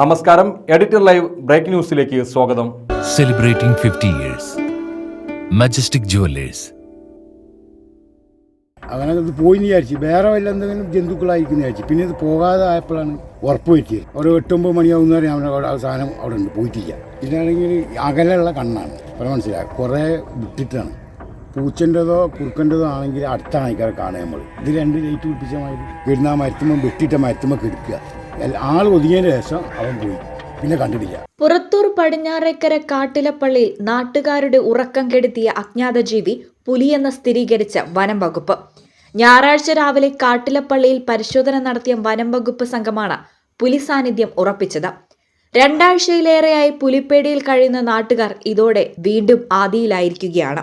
നമസ്കാരം. Editor live break ന്യൂസിലേക്ക് സ്വാഗതം. Celebrating fifty years Majestic jewellers അങ്ങനെ ഇത് പോയി വിചാരിച്ചു. വേറെ വല്ല എന്തെങ്കിലും ജന്തുക്കളായിരിക്കും വിചാരിച്ചു. പിന്നെ ഇത് പോകാതെ ആയപ്പോഴാണ് ഉറപ്പ് പറ്റിയത് ഒരു എട്ടൊമ്പത് മണിയാവുന്ന അവനെ അവിടെ ആ സാധനം അവിടെ ഉണ്ട്. പോയിട്ടില്ല. ഇതാണെങ്കിൽ അകലെയുള്ള കണ്ണാണ്. അപ്പോൾ മനസ്സിലായി കുറേ വിട്ടിട്ടാണ്. പൂച്ചന്റെതോ കുറുക്കന്റെതോ ആണെങ്കിൽ അടുത്താണ് ആൾക്കാരെ കാണുക നമ്മൾ. ഇത് രണ്ട് ലൈറ്റ് പിടിപ്പിച്ച മാതിരി കിടന്ന മരത്തുമ്പോൾ വെട്ടിയിട്ട മരത്തുമ്പോൾ കിടക്കുക. ആൾ ഒതുങ്ങിയതിന് ശേഷം അവൻ പോയി. പിന്നെ കണ്ടിട്ടില്ല. പുറത്തൂർ പടിഞ്ഞാറേക്കര കാട്ടിലപ്പള്ളി നാട്ടുകാരുടെ ഉറക്കം കെടുത്തിയ അജ്ഞാത ജീവി പുലിയെന്ന് സ്ഥിരീകരിച്ച വനം വകുപ്പ്. ഞായറാഴ്ച രാവിലെ കാട്ടിലപ്പള്ളിയിൽ പരിശോധന നടത്തിയ വനം വകുപ്പ് സംഘമാണ് പുലി സാന്നിധ്യം ഉറപ്പിച്ചത്. രണ്ടാഴ്ചയിലേറെയായി പുലിപ്പേടിയിൽ കഴിയുന്ന നാട്ടുകാർ ഇതോടെ വീണ്ടും ആദിയിലായിരിക്കുകയാണ്.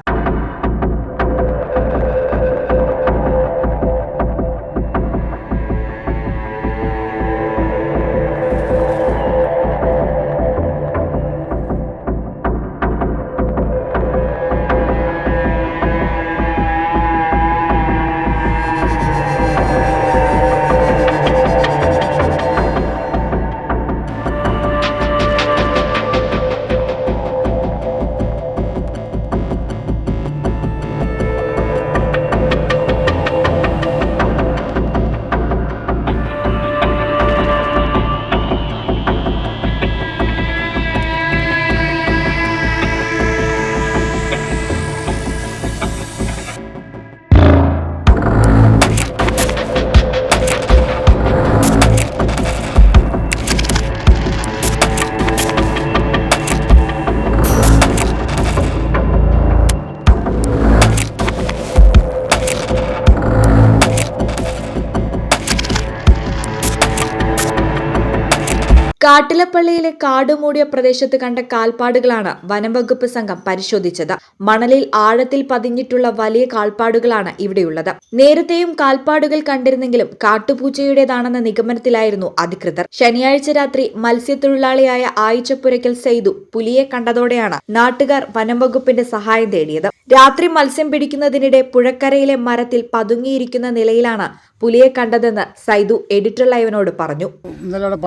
കാട്ടിലപ്പള്ളിയിലെ കാടുമൂടിയ പ്രദേശത്ത് കണ്ട കാൽപ്പാടുകളാണ് വനംവകുപ്പ് സംഘം പരിശോധിച്ചത്. മണലിൽ ആഴത്തിൽ പതിഞ്ഞിട്ടുള്ള വലിയ കാൽപ്പാടുകളാണ് ഇവിടെയുള്ളത്. നേരത്തെയും കാൽപ്പാടുകൾ കണ്ടിരുന്നെങ്കിലും കാട്ടുപൂച്ചയുടേതാണെന്ന നിഗമനത്തിലായിരുന്നു അധികൃതർ. ശനിയാഴ്ച രാത്രി മത്സ്യത്തൊഴിലാളിയായ ആയിച്ചപ്പുരയ്ക്കൽ സെയ്തു പുലിയെ കണ്ടതോടെയാണ് നാട്ടുകാർ വനംവകുപ്പിന്റെ സഹായം തേടിയത്. രാത്രി മത്സ്യം പിടിക്കുന്നതിനിടെ പുഴക്കരയിലെ മരത്തിൽ പതുങ്ങിയിരിക്കുന്ന നിലയിലാണ് പുലിയെ കണ്ടതെന്ന് സൈദു എഡിറ്റർ ലൈവിനോട് പറഞ്ഞു. ഇന്നലെ അവിടെ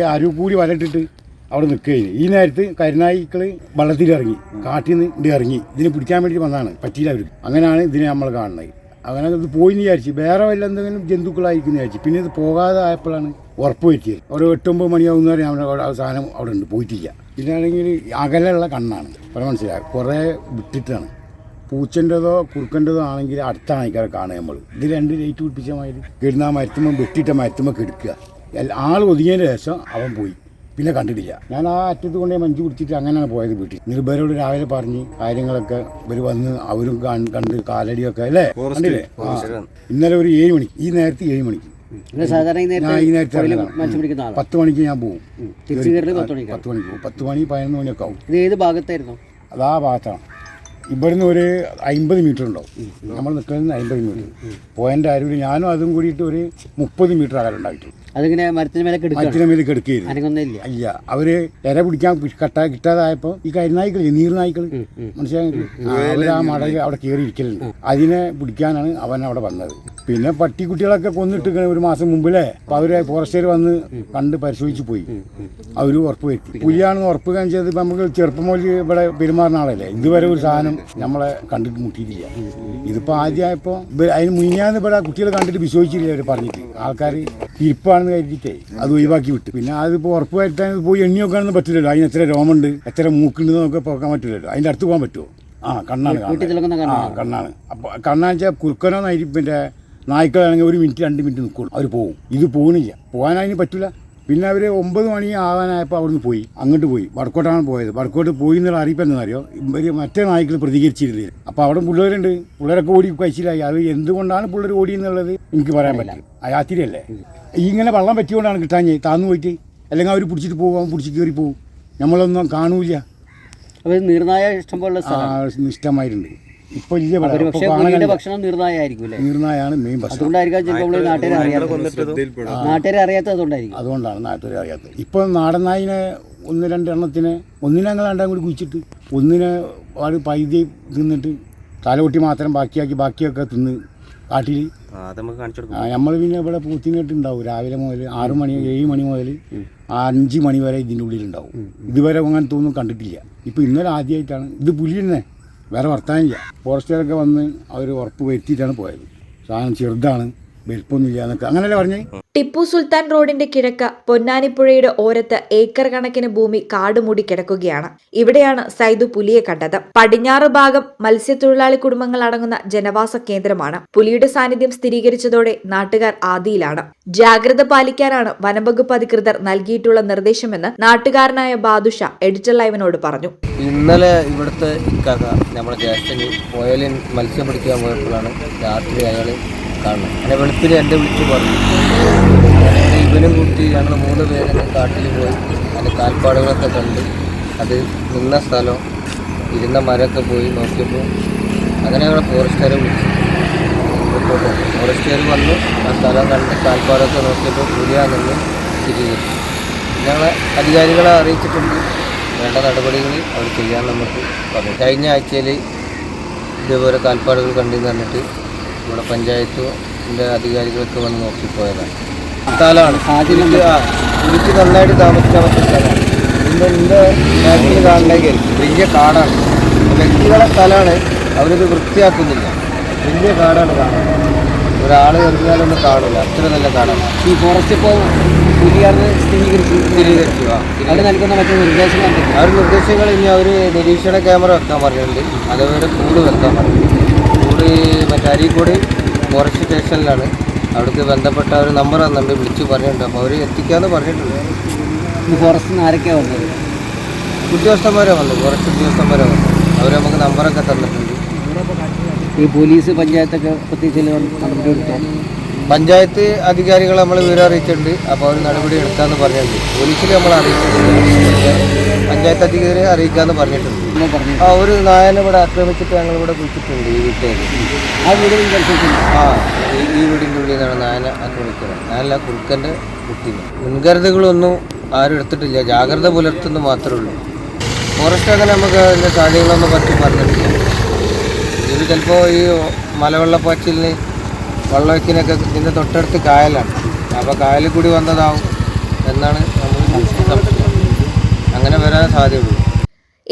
പണിയെടുക്കുമ്പോഴേ അരുവ് കൂടി വലട്ടിട്ട് അവിടെ നിൽക്കുകയും ഈ നേരത്ത് കരുനായ്ക്കൾ വള്ളത്തിലിറങ്ങി കാട്ടിൽ നിന്ന് ഇറങ്ങി. ഇതിനെ പിടിക്കാൻ വേണ്ടി വന്നതാണ്. പറ്റിയില്ല അവർക്ക്. അങ്ങനെയാണ് ഇതിനെ നമ്മൾ കാണുന്നത്. അങ്ങനെ ഇത് പോയി വിചാരിച്ചു. വേറെ വല്ല എന്തെങ്കിലും ജന്തുക്കളായിരിക്കും വിചാരിച്ചു. പിന്നെ ഇത് പോകാതെ ആയപ്പോഴാണ് ഉറപ്പ് പറ്റിയത് ഒരു എട്ടൊമ്പത് മണിയാവുന്ന വരെ ആ സാധനം അവിടെ ഉണ്ട്. പോയിട്ടില്ല. ഇതാണെങ്കിൽ അകലെയുള്ള കണ്ണാണ്. പല മനസ്സിലായി കുറേ വിട്ടിട്ടാണ്. പൂച്ചന്റെതോ കുറുക്കന്റെതോ ആണെങ്കിൽ അടുത്താണ് ആയിക്കാരെ കാണുക നമ്മൾ. ഇത് രണ്ട് ലൈറ്റ് പിടിപ്പിച്ച മാതിരി കിടന്ന മരത്തുമ്പോൾ വെട്ടിയിട്ട മരത്തുമ്പോൾ കിടക്കുക. ആൾ ഒതുങ്ങിയതിന് ശേഷം അവൻ പോയി. പിന്നെ കണ്ടിട്ടില്ല. ഞാൻ ആ അറ്റത്ത് കൊണ്ടേ മഞ്ചു പിടിച്ചിട്ട് അങ്ങനെയാണ് പോയത് വീട്ടിൽ. നിർഭരോട് രാവിലെ പറഞ്ഞ് കാര്യങ്ങളൊക്കെ ഇവർ വന്ന് അവരും കാണ്- കണ്ട് കാലടിയൊക്കെ അല്ലേ? കണ്ടില്ലേ? ഇന്നലെ ഒരു ഏഴ് മണിക്ക് ഈ നേരത്തെ ഏഴ് മണിക്ക്. പത്ത് മണിക്ക് ഞാൻ പോകും പത്ത് മണിക്ക് പോകും പത്ത് മണി പതിനൊന്ന് മണിയൊക്കെ ആവും. ഇത് ഏത് ഭാഗത്തായിരുന്നു? അതാ ഭാഗത്താണ്. ഇവിടുന്ന് ഒരു അമ്പത് മീറ്റർ ഉണ്ടാവും. നമ്മൾ നിൽക്കുന്നത് അമ്പത് മീറ്റർ. പോയിന്റ് ആരും ഞാനും അതും കൂടിയിട്ട് ഒരു മുപ്പത് മീറ്റർ അകലം ഉണ്ടായിട്ടു അതിങ്ങനെ മരത്തിന് മേലെ മറ്റിനെ മേലെ കിടക്കുകയായിരുന്നു അനങ്ങൊന്നുമില്ല അല്ല അവർ ഇര പിടിക്കാൻ കട്ട കിട്ടാതായപ്പോ ഈ കരിനായ്ക്കൾ നീർനായ്ക്കൾ മനസ്സിലായി? അവർ ആ മടയിൽ അവിടെ കയറി ഇരിക്കലുണ്ട്. അതിനെ പിടിക്കാനാണ് അവൻ അവിടെ വന്നത്. പിന്നെ പട്ടിക്കുട്ടികളൊക്കെ കൊന്നിട്ട് ഒരു മാസം മുമ്പിലേ. അപ്പൊ അവർ ഫോറസ്റ്റുകാർ വന്ന് കണ്ട് പരിശോധിച്ച് പോയി. അവർ ഉറപ്പ് വരുത്തി. പുലിയാണെന്ന് ഉറപ്പ് കാണിച്ചത് ഇപ്പൊ നമുക്ക് ചെറുപ്പം മുതൽ ഇവിടെ പെരുമാറുന്ന ആളല്ലേ? ഇതുവരെ ഒരു സാധനം നമ്മളെ കണ്ടിട്ട് മുട്ടിയിട്ടില്ല. ഇതിപ്പോ ആദ്യമായപ്പോ അതിന് മുന്നാന്ന് ഇവിടെ കുട്ടികളെ കണ്ടിട്ട് വിശ്വസിച്ചില്ല അവർ പറഞ്ഞിട്ട്. ആൾക്കാർ ഇരിപ്പാണെന്ന് കരുതിയിട്ടേ അത് ഒഴിവാക്കി വിട്ടു. പിന്നെ അതിപ്പോ ഉറപ്പ് വരുത്താൻ പോയി എണ്ണി നോക്കാനൊന്നും പറ്റില്ലല്ലോ. അതിന് എത്ര രോമുണ്ട് എത്ര മൂക്കുണ്ട് എന്നൊക്കെ പോക്കാൻ പറ്റില്ലല്ലോ. അതിന്റെ അടുത്ത് പോകാൻ പറ്റുമോ ആ കണ്ണാണ്. ആ കണ്ണാണ്. അപ്പൊ കണ്ണാന്ന് വെച്ചാൽ കുറുക്കനോ നായി പിന്നെ നായ്ക്കളാണെങ്കിൽ ഒരു മിനിറ്റ് രണ്ട് മിനിറ്റ് നിൽക്കുള്ളൂ അവർ പോകും ഇത് പോകുന്നില്ല പോകാനതിന് പറ്റില്ല പിന്നെ അവർ ഒമ്പത് മണി ആവാനായപ്പോൾ അവിടുന്ന് പോയി. അങ്ങോട്ട് പോയി. വടക്കോട്ടാണ് പോയത്. വടക്കോട്ട് പോയി എന്നുള്ള അറിയിപ്പ് എന്താണെന്നറിയോ ഇവർ മറ്റേ നായ്ക്കൾ പ്രതികരിച്ചിരുന്നില്ല. അപ്പോൾ അവിടെ പിള്ളേരുണ്ട്. പിള്ളേരൊക്കെ ഓടി കഴിച്ചില്ലായി. അത് എന്തുകൊണ്ടാണ് പിള്ളേർ ഓടി എന്നുള്ളത് എനിക്ക് പറയാൻ പറ്റില്ല. അയാത്തിരിയല്ലേ ഇങ്ങനെ വള്ളം പറ്റിയോണ്ടാണ് കിട്ടാഞ്ഞ് താന്നു പോയിട്ട്. അല്ലെങ്കിൽ അവർ പിടിച്ചിട്ട് പോകും. പിടിച്ച് കയറി പോകും നമ്മളൊന്നും കാണൂല അവർ നിർണായ ഇഷ്ടം പോലെ ആ, ഇപ്പോൾ ഇല്ല. ഒരു. ഭക്ഷണം അല്ലേ? നീർനായാണ് മെയിൻ ഭക്ഷണം. നാട്ടുകാരെ അതുകൊണ്ടാണ് നാട്ടുകാർ അറിയാത്തത്. ഇപ്പൊ നാടൻ നായിനെ ഒന്ന് രണ്ടെണ്ണത്തിന് ഒന്നിനെ ഞങ്ങൾ രണ്ടാം കൂടി കുഴിച്ചിട്ട് ഒന്നിനെ അത് പൈതി തിന്നിട്ട് തലകൊട്ടി മാത്രം ബാക്കിയാക്കി ബാക്കിയൊക്കെ തിന്ന് കാട്ടിൽ. നമ്മൾ പിന്നെ ഇവിടെ പൂത്തിനിട്ടുണ്ടാവും രാവിലെ മുതൽ ആറു മണി ഏഴ് മണി മുതൽ അഞ്ച് മണി വരെ ഇതിന്റെ ഉള്ളിലുണ്ടാവും. ഇതുവരെ അങ്ങനത്തെ ഒന്നും കണ്ടിട്ടില്ല. ഇപ്പം ഇന്നലെ ആദ്യമായിട്ടാണ് ഇത് പുലി തന്നെ വേറെ വർത്താനില്ല. ഫോറസ്റ്റുകാരൊക്കെ വന്ന് അവർ ഉറപ്പ് വരുത്തിയിട്ടാണ് പോയത്. സാധനം ചെറുതാണ്. എന്നൊക്കെ പറഞ്ഞേ? ടിപ്പു സുൽത്താൻ റോഡിന്റെ കിഴക്ക് പൊന്നാനിപ്പുഴയുടെ ഓരത്ത് ഏക്കർ കണക്കിന് ഭൂമി കാടുമൂടി കിടക്കുകയാണ്. ഇവിടെയാണ് സൈദു പുലിയെ കണ്ടത്. പടിഞ്ഞാറ് ഭാഗം മത്സ്യത്തൊഴിലാളി കുടുംബങ്ങൾ അടങ്ങുന്ന ജനവാസ കേന്ദ്രമാണ്. പുലിയുടെ സാന്നിധ്യം സ്ഥിരീകരിച്ചതോടെ നാട്ടുകാർ ആദിയിലാണ്. ജാഗ്രത പാലിക്കാനാണ് വനംവകുപ്പ് അധികൃതർ നൽകിയിട്ടുള്ള നിർദ്ദേശമെന്ന് നാട്ടുകാരനായ ബാദുഷ എഡിറ്റർ ലൈവിനോട് പറഞ്ഞു. ഇന്നലെ ഇവിടുത്തെ ഇക്കാക്ക നമ്മുടെ ജ്യേഷ്ഠന് പുഴയിൽ മത്സ്യം പിടിക്കാൻ പോയപ്പോഴാണ് രാത്രി അയാൾ കാണുന്നത് അങ്ങനെ വെളുപ്പിന് എന്റെ വിളിച്ച് പറഞ്ഞു. ഇവനും കൂട്ടി ഞങ്ങൾ മൂന്ന് പേരൊക്കെ കാട്ടിൽ പോയി. അതിന്റെ കാൽപ്പാടുകളൊക്കെ കണ്ട് അത് നിന്ന സ്ഥലം ഇരുന്ന മരമൊക്കെ പോയി നോക്കിയപ്പോൾ അങ്ങനെ ഞങ്ങൾ ഫോറസ്റ്റുകാരെ വിളിച്ചു. ഫോറസ്റ്റുകാർ വന്നു. ആ സ്ഥലം കണ്ട് കാൽപ്പാടൊക്കെ നോക്കിയപ്പോൾ പുലിയാണെന്ന് സ്ഥിരീകരിച്ചു ഞങ്ങളെ അധികാരികളെ അറിയിച്ചിട്ടുണ്ട്. വേണ്ട നടപടികൾ അവർ ചെയ്യാൻ നമുക്ക് പറഞ്ഞു. കഴിഞ്ഞ ആഴ്ചയിൽ ഇതേപോലെ കാൽപ്പാടുകൾ കണ്ടെന്ന് പറഞ്ഞിട്ട് ഇവിടെ പഞ്ചായത്തിന്റെ അധികാരികളൊക്കെ വന്ന് നോക്കിപ്പോയതാണ്. സ്ഥലമാണ് എനിക്ക് നന്നായിട്ട് താമസിക്കാൻ പറ്റുന്ന സ്ഥലമാണ്. ഇന്ന് എന്റെ നാട്ടിൽ കാണണമെങ്കിൽ വലിയ കാടാണ്. വ്യക്തികളെ സ്ഥലമാണ് അവരിത് വൃത്തിയാക്കുന്നില്ല. വലിയ കാടാണ് കാണുന്നത്. ഒരാൾ എറിഞ്ഞാലൊന്നും കാണില്ല അത്ര നല്ല കാടാണ്. ഈ ഫോറസ്റ്റ് ഇപ്പോൾ പുലിയാണെന്ന് സ്ഥിരീകരിച്ചു. സ്ഥിരീകരിച്ചു. അവിടെ നൽകുന്ന മറ്റു നിർദ്ദേശങ്ങൾ ഒരു നിർദ്ദേശങ്ങൾ ഇനി അവർ നിരീക്ഷണ ക്യാമറ വെക്കാൻ പറഞ്ഞിട്ടുണ്ട്. അതേപോലെ കൂട് വെക്കാൻ പറഞ്ഞിട്ടുണ്ട്. മറ്റേ അരീക്കോട് ഫോറസ്റ്റ് സ്റ്റേഷനിലാണ് അവിടേക്ക് ബന്ധപ്പെട്ട ഒരു നമ്പർ തന്നിട്ടുണ്ട് വിളിച്ച് പറഞ്ഞിട്ടുണ്ട്. അപ്പോൾ അവർ എത്തിക്കാമെന്ന് പറഞ്ഞിട്ടുണ്ട്. ഫോറസ്റ്റിൽ നിന്ന് ആരൊക്കെയാണ് വന്നത്? ഉദ്യോഗസ്ഥന്മാരെ വന്നു ഫോറസ്റ്റ് ഉദ്യോഗസ്ഥന്മാരെ വന്നു അവർ നമുക്ക് നമ്പറൊക്കെ തന്നിട്ടുണ്ട്. ഈ പോലീസ് പഞ്ചായത്തൊക്കെ പ്രത്യേകിച്ച് നടപടി പഞ്ചായത്ത് അധികാരികൾ നമ്മൾ വിവരം അറിയിച്ചിട്ടുണ്ട്. അപ്പോൾ അവർ നടപടി എടുക്കാമെന്ന് പറഞ്ഞിട്ടുണ്ട്. പോലീസിൽ നമ്മൾ അറിയിച്ചിട്ടുണ്ട്. പഞ്ചായത്ത് അധികാരിയെ അറിയിക്കാമെന്ന് പറഞ്ഞിട്ടുണ്ട്. എന്ന് പറഞ്ഞു ആ ഒരു നായനെ ഇവിടെ ആക്രമിച്ചിട്ട് ഞങ്ങൾ ഇവിടെ കുളിച്ചിട്ടുണ്ട് ഈ വീട്ടിലേക്ക്. ആ വീടിന്റെ പരിശോധിക്കുന്നു ആ ഈ ഈ വീടിന്റെ ഉള്ളിൽ നിന്നാണ് നായന ആക്രമിക്കുന്നത്. നായല്ല കുറുക്കന്റെ കുട്ടി. മുൻകരുതലുകളൊന്നും ആരും എടുത്തിട്ടില്ല. ജാഗ്രത പുലർത്തുന്നു മാത്രമേ ഉള്ളൂ. ഫോറസ്റ്റ് അങ്ങനെ നമുക്ക് അതിന്റെ സാധ്യതകളൊന്നും പറ്റി പറഞ്ഞിട്ടില്ല. ഇത് ചിലപ്പോൾ ഈ മലവെള്ളപ്പാച്ചിലിന് വെള്ളവെക്കിനൊക്കെ ഇതിന്റെ തൊട്ടടുത്ത് കായലാണ്. അപ്പോൾ കായലിൽ കൂടി വന്നതാവും എന്നാണ് നമ്മൾ സംശയം. അങ്ങനെ വരാൻ സാധ്യതയുള്ളൂ.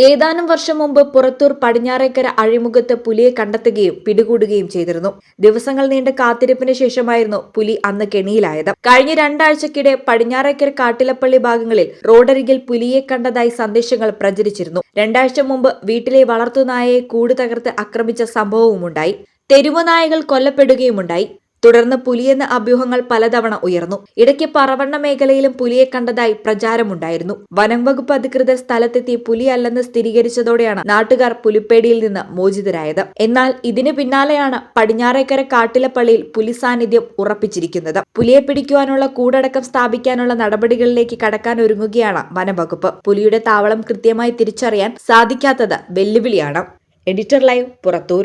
ഏതാനും വർഷം മുമ്പ് പുറത്തൂർ പടിഞ്ഞാറേക്കര അഴിമുഖത്ത് പുലിയെ കണ്ടെത്തുകയും പിടികൂടുകയും ചെയ്തിരുന്നു. ദിവസങ്ങൾ നീണ്ട കാത്തിരിപ്പിന് ശേഷമായിരുന്നു പുലി അന്ന് കെണിയിലായത്. കഴിഞ്ഞ രണ്ടാഴ്ചക്കിടെ പടിഞ്ഞാറേക്കര കാട്ടിലപ്പള്ളി ഭാഗങ്ങളിൽ റോഡരികിൽ പുലിയെ കണ്ടതായി സന്ദേശങ്ങൾ പ്രചരിച്ചിരുന്നു. രണ്ടാഴ്ച മുമ്പ് വീട്ടിലെ വളർത്തുനായയെ കൂട് തകർത്ത് ആക്രമിച്ച സംഭവവുമുണ്ടായി. തെരുവുനായകൾ കൊല്ലപ്പെടുകയുമുണ്ടായി. തുടർന്ന് പുലിയെന്ന അഭ്യൂഹങ്ങൾ പലതവണ ഉയർന്നു. ഇടയ്ക്ക് പറവണ്ണ മേഖലയിലും പുലിയെ കണ്ടതായി പ്രചാരമുണ്ടായിരുന്നു. വനം വകുപ്പ് അധികൃതർ സ്ഥലത്തെത്തി പുലിയല്ലെന്ന് സ്ഥിരീകരിച്ചതോടെയാണ് നാട്ടുകാർ പുലിപ്പേടിയിൽ നിന്ന് മോചിതരായത്. എന്നാൽ ഇതിന് പിന്നാലെയാണ് പടിഞ്ഞാറേക്കര കാട്ടിലപ്പള്ളിയിൽ പുലി സാന്നിധ്യം ഉറപ്പിച്ചിരിക്കുന്നത്. പുലിയെ പിടിക്കുവാനുള്ള കൂടടക്കം സ്ഥാപിക്കാനുള്ള നടപടികളിലേക്ക് കടക്കാൻ ഒരുങ്ങുകയാണ് വനംവകുപ്പ് പുലിയുടെ താവളം കൃത്യമായി തിരിച്ചറിയാൻ സാധിക്കാത്തത് വെല്ലുവിളിയാണ്. Editor live Purathur.